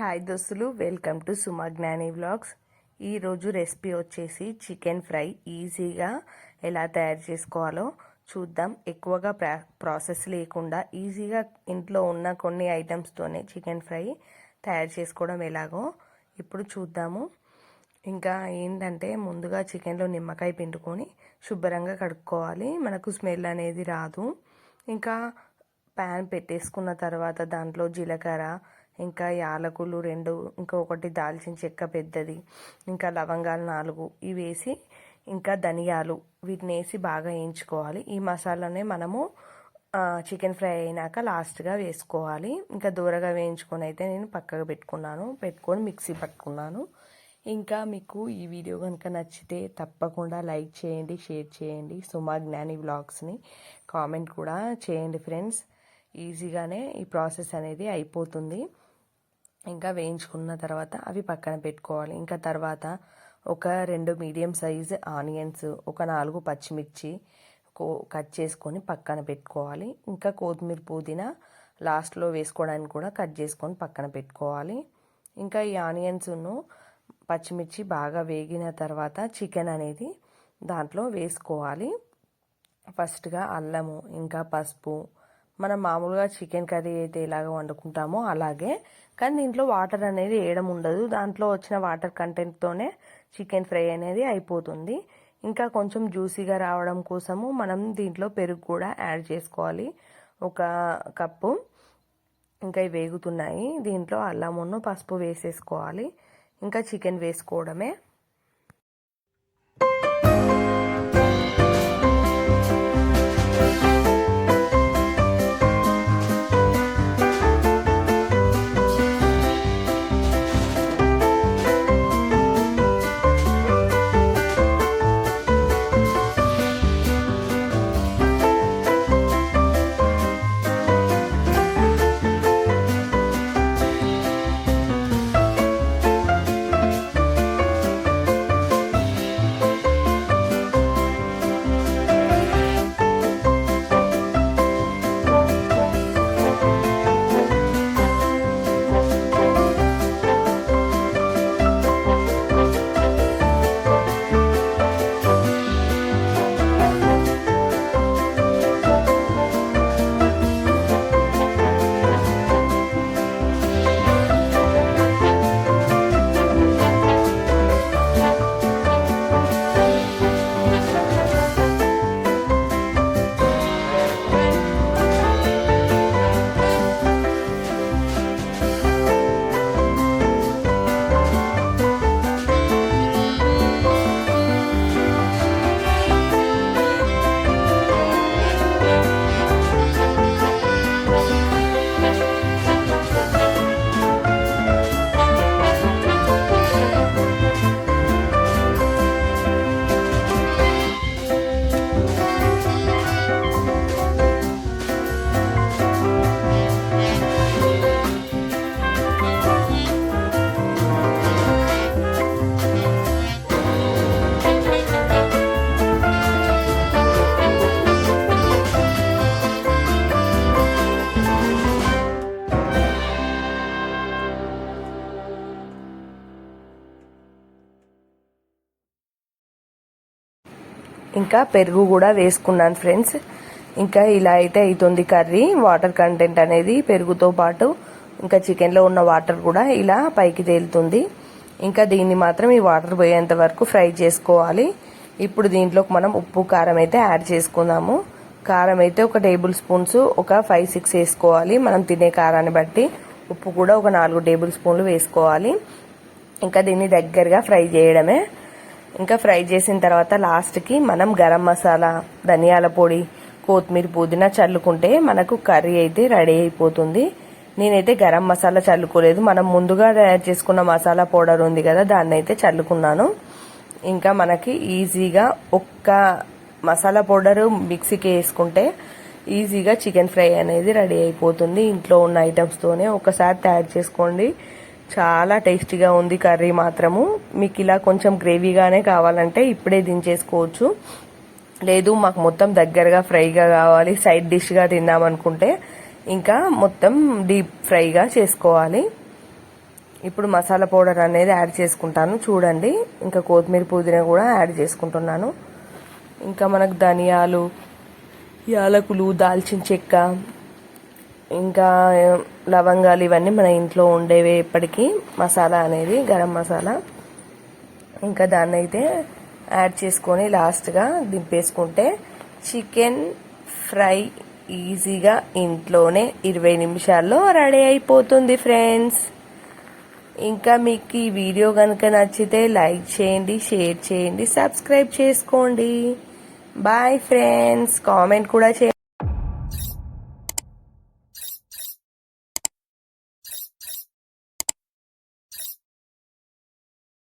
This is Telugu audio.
హాయ్ దోస్తులు వెల్కమ్ టు సుమా జ్ఞాని వ్లాగ్స్. ఈరోజు రెసిపీ వచ్చేసి చికెన్ ఫ్రై. ఈజీగా ఎలా తయారు చేసుకోవాలో చూద్దాం. ఎక్కువగా ప్రా ప్రాసెస్ లేకుండా ఈజీగా ఇంట్లో ఉన్న కొన్ని ఐటమ్స్తోనే చికెన్ ఫ్రై తయారు చేసుకోవడం ఎలాగో ఇప్పుడు చూద్దాము. ఇంకా ఏంటంటే ముందుగా చికెన్లో నిమ్మకాయ పిండుకొని శుభ్రంగా కడుక్కోవాలి. మనకు స్మెల్ అనేది రాదు. ఇంకా ప్యాన్ పెట్టేసుకున్న తర్వాత దాంట్లో జీలకర్ర ఇంకా యాలకులు రెండు ఇంకా ఒకటి దాల్చిన చెక్క పెద్దది ఇంకా లవంగాలు నాలుగు. ఇవి వేసి ఇంకా ధనియాలు వీటిని వేసి బాగా వేయించుకోవాలి. ఈ మసాలానే మనము చికెన్ ఫ్రై అయినాక లాస్ట్గా వేసుకోవాలి. ఇంకా దూరగా వేయించుకొని అయితే నేను పక్కగా పెట్టుకున్నాను. పెట్టుకొని మిక్సీ పట్టుకున్నాను. ఇంకా మీకు ఈ వీడియో కనుక నచ్చితే తప్పకుండా లైక్ చేయండి షేర్ చేయండి. సుమా జ్ఞాని వ్లాగ్స్ని కామెంట్ కూడా చేయండి ఫ్రెండ్స్. ఈజీగానే ఈ ప్రాసెస్ అనేది అయిపోతుంది. ఇంకా వేయించుకున్న తర్వాత అవి పక్కన పెట్టుకోవాలి. ఇంకా తర్వాత ఒక రెండు మీడియం సైజ్ ఆనియన్స్ ఒక నాలుగు పచ్చిమిర్చి కో కట్ చేసుకొని పక్కన పెట్టుకోవాలి. ఇంకా కొత్తిమీర పుదీనా లాస్ట్లో వేసుకోవడానికి కూడా కట్ చేసుకొని పక్కన పెట్టుకోవాలి. ఇంకా ఈ ఆనియన్స్ను పచ్చిమిర్చి బాగా వేగిన తర్వాత చికెన్ అనేది దాంట్లో వేసుకోవాలి. ఫస్ట్గా అల్లము ఇంకా పసుపు మనం మామూలుగా చికెన్ కర్రీ అయితే ఎలాగ వండుకుంటామో అలాగే. కానీ దీంట్లో వాటర్ అనేది వేయడం ఉండదు. దాంట్లో వచ్చిన వాటర్ కంటెంట్తోనే చికెన్ ఫ్రై అనేది అయిపోతుంది. ఇంకా కొంచెం జ్యూసీగా రావడం కోసము మనం దీంట్లో పెరుగు కూడా యాడ్ చేసుకోవాలి. ఒక కప్పు. ఇంకా ఇవి వేగుతున్నాయి. దీంట్లో అల్లమును పసుపు వేసేసుకోవాలి. ఇంకా చికెన్ వేసుకోవడమే. ఇంకా పెరుగు కూడా వేసుకున్నాను ఫ్రెండ్స్. ఇంకా ఇలా అయితే అవుతుంది కర్రీ. వాటర్ కంటెంట్ అనేది పెరుగుతో పాటు ఇంకా చికెన్లో ఉన్న వాటర్ కూడా ఇలా పైకి తేలుతుంది. ఇంకా దీన్ని మాత్రం ఈ వాటర్ పోయేంత వరకు ఫ్రై చేసుకోవాలి. ఇప్పుడు దీంట్లోకి మనం ఉప్పు కారం అయితే యాడ్ చేసుకుందాము. కారం అయితే ఒక టేబుల్ స్పూన్స్ ఒక ఫైవ్ సిక్స్ వేసుకోవాలి. మనం తినే కారాన్ని బట్టి ఉప్పు కూడా ఒక నాలుగు టేబుల్ స్పూన్లు వేసుకోవాలి. ఇంకా దీన్ని దగ్గరగా ఫ్రై చేయడమే. ఇంకా ఫ్రై చేసిన తర్వాత లాస్ట్కి మనం గరం మసాలా ధనియాల పొడి కొత్తిమీర పుదీనా చల్లుకుంటే మనకు కర్రీ అయితే రెడీ అయిపోతుంది. నేనైతే గరం మసాలా చల్లుకోలేదు. మనం ముందుగా తయారు చేసుకున్న మసాలా పౌడర్ ఉంది కదా దాన్ని అయితే చల్లుకున్నాను. ఇంకా మనకి ఈజీగా ఒక్క మసాలా పౌడర్ మిక్సీకి వేసుకుంటే ఈజీగా చికెన్ ఫ్రై అనేది రెడీ అయిపోతుంది. ఇంట్లో ఉన్న ఐటమ్స్తోనే ఒకసారి తయారు చేసుకోండి. చాలా టేస్టీగా ఉంది కర్రీ మాత్రము. మీకు ఇలా కొంచెం గ్రేవీగానే కావాలంటే ఇప్పుడే దించేసుకోవచ్చు. లేదు మాకు మొత్తం దగ్గరగా ఫ్రైగా కావాలి సైడ్ డిష్గా తిందామనుకుంటే ఇంకా మొత్తం డీప్ ఫ్రైగా చేసుకోవాలి. ఇప్పుడు మసాలా పౌడర్ అనేది యాడ్ చేసుకుంటాను చూడండి. ఇంకా కొత్తిమీర పుదీనా కూడా యాడ్ చేసుకుంటున్నాను. ఇంకా మనకు ధనియాలు యాలకులు దాల్చిన చెక్క ఇంకా లవంగాలు ఇవన్నీ మన ఇంట్లో ఉండేవి ఎప్పటికీ మసాలా అనేది గరం మసాలా. ఇంకా దాన్ని అయితే యాడ్ చేసుకొని లాస్ట్గా దింపేసుకుంటే చికెన్ ఫ్రై ఈజీగా ఇంట్లోనే ఇరవై నిమిషాల్లో రెడీ అయిపోతుంది ఫ్రెండ్స్. ఇంకా మీకు ఈ వీడియో కనుక నచ్చితే లైక్ చేయండి షేర్ చేయండి సబ్స్క్రైబ్ చేసుకోండి. Bye friends. కామెంట్ కూడా చేయండి.